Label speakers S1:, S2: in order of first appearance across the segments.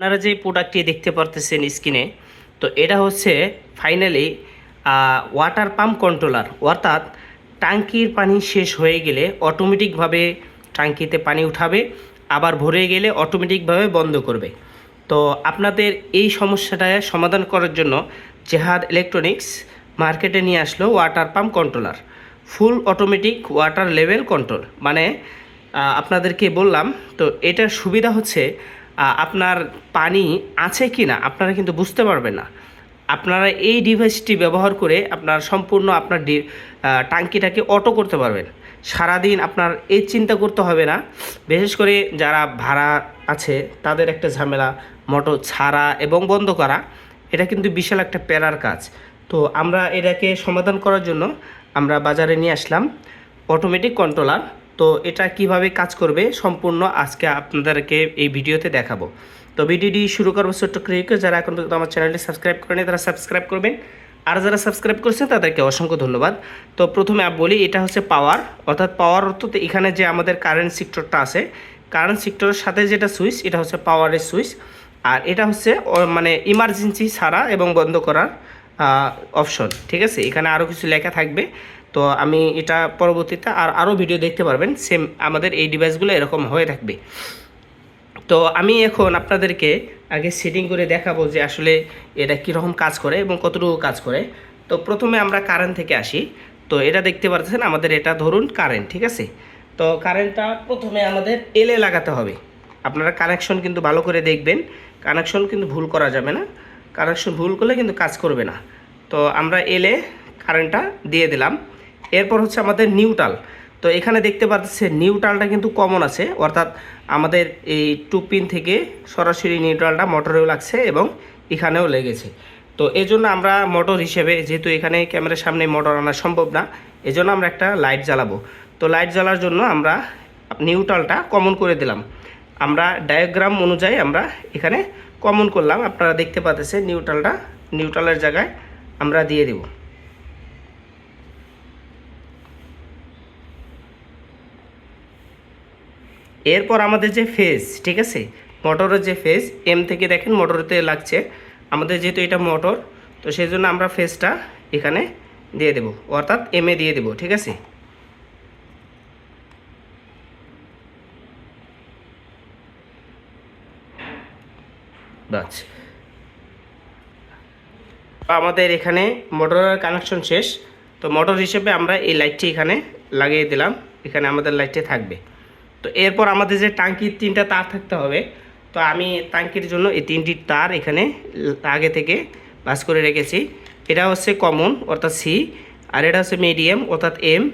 S1: আপনারা যে প্রোডাক্টটি দেখতে পারতেছেন স্ক্রিনে তো এটা হচ্ছে ফাইনালি ওয়াটার পাম্প কন্ট্রোলার অর্থাৎ ট্যাঙ্কির পানি শেষ হয়ে গেলে অটোমেটিকভাবে ট্যাঙ্কিতে পানি উঠাবে, আবার ভরে গেলে অটোমেটিকভাবে বন্ধ করবে। তো আপনাদের এই সমস্যাটা সমাধান করার জন্য জেহাদ ইলেকট্রনিক্স মার্কেটে নিয়ে আসলো water pump controller full automatic water level control মানে আপনাদেরকে বললাম, তো এটার সুবিধা হচ্ছে আপনার পানি আছে কি না আপনারা কিন্তু বুঝতে পারবেন না। আপনারা এই ডিভাইসটি ব্যবহার করে আপনার সম্পূর্ণ আপনার ডি টাঙ্কিটাকে অটো করতে পারবেন। সারাদিন আপনার এই চিন্তা করতে হবে না। বিশেষ করে যারা ভাড়া আছে, তাদের একটা ঝামেলা, মোটর ছাড়া এবং বন্ধ করা, এটা কিন্তু বিশাল একটা প্যারার কাজ। তো আমরা এটাকে সমাধান করার জন্য আমরা বাজারে নিয়ে আসলাম। অটোমেটিক কন্ট্রোলার তো এটা কীভাবে কাজ করবে সম্পূর্ণ আজকে আপনাদেরকে এই ভিডিওতে দেখাবো। তো ভিডিওটি শুরু করব ছোট্ট ক্রিকে যারা এখন পর্যন্ত আমার চ্যানেলটি সাবস্ক্রাইব করেনি তারা সাবস্ক্রাইব করবেন। আর যারা সাবস্ক্রাইব করছে তাদেরকে অসংখ্য ধন্যবাদ। তো প্রথমে বলি, এটা হচ্ছে পাওয়ার। অর্থাৎ পাওয়ার অর্থ তো এখানে যে আমাদের কারেন্ট সেক্টরটা আছে কারেন্ট সেক্টরের সাথে যেটা সুইচ এটা হচ্ছে পাওয়ারের সুইচ আর এটা হচ্ছে মানে ইমার্জেন্সি ছাড়া এবং বন্ধ করার অপশন ঠিক আছে? এখানে আরও কিছু লেখা থাকবে। তো আমি এটা পরবর্তীতে আর আরও ভিডিও দেখতে পারবেন। সেম আমাদের এই ডিভাইসগুলো এরকম হয়ে থাকবে। তো আমি এখন আপনাদেরকে আগে সেটিং করে দেখাবো যে আসলে এটা কীরকম কাজ করে এবং কতটুকু কাজ করে। তো প্রথমে আমরা কারেন্ট থেকে আসি। তো এটা দেখতে পাচ্ছেন আমাদের এটা ধরুন কারেন্ট ঠিক আছে? তো কারেন্টটা প্রথমে আমাদের এলে লাগাতে হবে। আপনারা কানেকশন কিন্তু ভালো করে দেখবেন। কানেকশন কিন্তু ভুল করা যাবে না। কানেকশন ভুল করলে কিন্তু কাজ করবে না। তো আমরা এলে কারেন্টটা দিয়ে দিলাম। এরপর হচ্ছে আমাদের নিউট্রাল তো এখানে দেখতে পাচ্ছেন নিউট্রালটা কিন্তু কমন আছে, অর্থাৎ আমাদের এই টু পিন থেকে সরাসরি নিউট্রালটা মোটরেও লাগছে এবং এখানেও লেগেছে। তো এই জন্য আমরা মোটর হিসেবে, যেহেতু এখানে ক্যামেরার সামনে মোটর আনা সম্ভব না, এজন্য আমরা একটা লাইট জ্বালাবো। তো লাইট জ্বালার জন্য আমরা নিউট্রালটা কমন করে দিলাম। আমরা ডায়াগ্রাম অনুযায়ী আমরা এখানে কমন করলাম। আপনারা দেখতে পাচ্ছেন নিউট্রালটা নিউট্রালের জায়গায় আমরা দিয়ে দেব। এরপর আমাদের যে ফেজ ঠিক আছে? মোটরের যে ফেজ এম থেকে দেখেন মোটরতে লাগছে। আমাদের যেহেতু এটা মোটর তো সেই জন্য আমরা ফেজটা এখানে দিয়ে দেব। অর্থাৎ এম এ দিয়ে দেব, ঠিক আছে? বাস আমাদের এখানে মোটরের কানেকশন শেষ। তো মোটর হিসেবে আমরা এই লাইটটি এখানে লাগিয়ে দিলাম। এখানে আমাদের লাইটটি থাকবে। তো এরপর আমাদের যে টাঙ্কির তিনটা তার থাকতে হবে। তো আমি টাঙ্কির জন্য এই তিনটি তার এখানে আগে থেকে বাস করে রেখেছি। এটা হচ্ছে কমন, অর্থাৎ সি, আর এটা হচ্ছে মিডিয়াম, অর্থাৎ এম,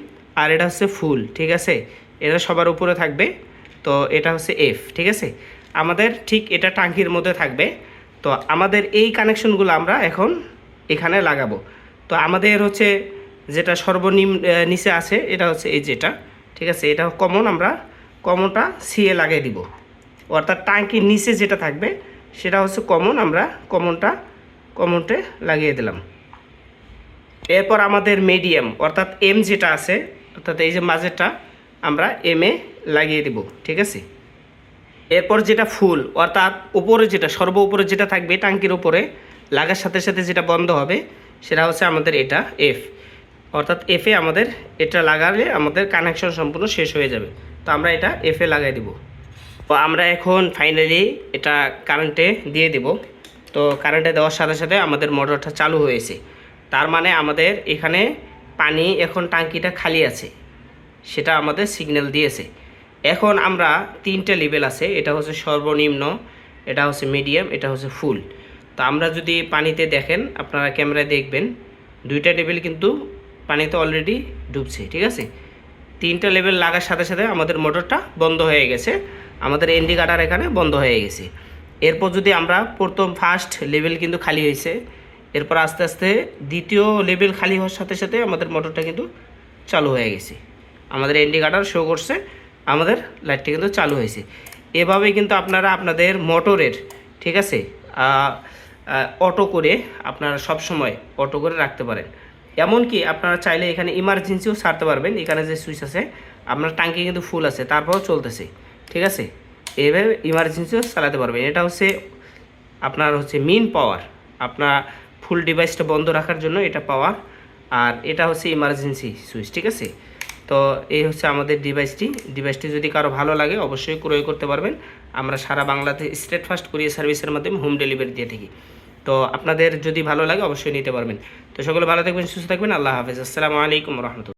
S1: আর এটা হচ্ছে ফুল, ঠিক আছে? এটা সবার উপরে থাকবে। তো এটা হচ্ছে এফ, ঠিক আছে? আমাদের ঠিক এটা টাঙ্কির মধ্যে থাকবে। তো আমাদের এই কানেকশনগুলো আমরা এখন এখানে লাগাবো। তো আমাদের হচ্ছে যেটা সর্বনিম্ন নিচে আছে, এটা হচ্ছে এই যেটা, ঠিক আছে? এটা কমন আমরা কমনটা সিএ লাগিয়ে দিব। অর্থাৎ টাঙ্কির নিচে যেটা থাকবে, সেটা হচ্ছে কমন, আমরা কমনটা কমনটে লাগিয়ে দিলাম। এরপর আমাদের মিডিয়াম, অর্থাৎ এম যেটা আছে, অর্থাৎ এই যে মাঝেরটা, আমরা এম এ লাগিয়ে দিব, ঠিক আছে? এরপর যেটা ফুল, অর্থাৎ উপরে যেটা, সর্ব উপরে যেটা থাকবে টাঙ্কির উপরে, লাগার সাথে সাথে যেটা বন্ধ হবে, সেটা হচ্ছে আমাদের এটা এফ অর্থাৎ এফে আমাদের এটা লাগালে আমাদের কানেকশন সম্পূর্ণ শেষ হয়ে যাবে। তো আমরা এটা এফে লাগাই দিব। তো আমরা এখন ফাইনালি এটা কারেন্টে দিয়ে দেব। তো কারেন্টে দেওয়ার সাথে সাথে আমাদের মোটরটা চালু হয়েছে। তার মানে আমাদের এখানে পানি এখন টাঙ্কিটা খালি আছে। সেটা আমাদের সিগন্যাল দিয়েছে। এখন আমরা তিনটে লেভেল আছে। এটা হচ্ছে সর্বনিম্ন, এটা হচ্ছে মিডিয়াম এটা হচ্ছে ফুল তো আমরা যদি পানিতে দেখেন, আপনারা ক্যামেরায় দেখবেন, দুইটা লেভেল কিন্তু পানিতে অলরেডি ডুবছে, ঠিক আছে? তিনটা লেভেল লাগার সাথে সাথে আমাদের মোটরটা বন্ধ হয়ে গেছে। আমাদের ইন্ডিকেটার এখানে বন্ধ হয়ে গেছে। এরপর যদি আমরা প্রথম ফার্স্ট লেভেল কিন্তু খালি হয়েছে, এরপর আস্তে আস্তে দ্বিতীয় লেভেল খালি হওয়ার সাথে সাথে আমাদের মোটরটা কিন্তু চালু হয়ে গেছে। আমাদের ইন্ডিকেটার শো করছে, আমাদের লাইটটা কিন্তু চালু হয়েছে। এভাবে কিন্তু আপনারা আপনাদের মোটরের, ঠিক আছে অটো করে আপনারা সব সময় অটো করে রাখতে পারেন। এমনকি আপনারা চাইলে এখানে ইমার্জেন্সিও ছাড়তে পারবেন। এখানে যে সুইচ আছে, আপনার ট্যাঙ্কি কিন্তু ফুল আছে, তারপরও চলতেছে। ঠিক আছে? এভাবে ইমার্জেন্সিও চালাতে পারবেন। এটা হচ্ছে আপনার হচ্ছে মেন পাওয়ার আপনার ফুল ডিভাইসটা বন্ধ রাখার জন্য এটা পাওয়ার আর এটা হচ্ছে ইমার্জেন্সি সুইচ, ঠিক আছে? তো এই হচ্ছে আমাদের ডিভাইসটি ডিভাইসটি যদি কারও ভালো লাগে, অবশ্যই ক্রয় করতে পারবেন। আমরা সারা বাংলাতে স্টেট ফাস্ট কুরিয়ার সার্ভিসের মাধ্যমে হোম ডেলিভারি দিয়ে থাকি। তো আপনাদের যদি ভালো লাগে অবশ্যই নিতে পারবেন। তো সকলে ভালো থাকবেন, সুস্থ থাকবেন, আল্লাহ হাফেজ। আসসালামু আলাইকুম রহমতুল্লাহ।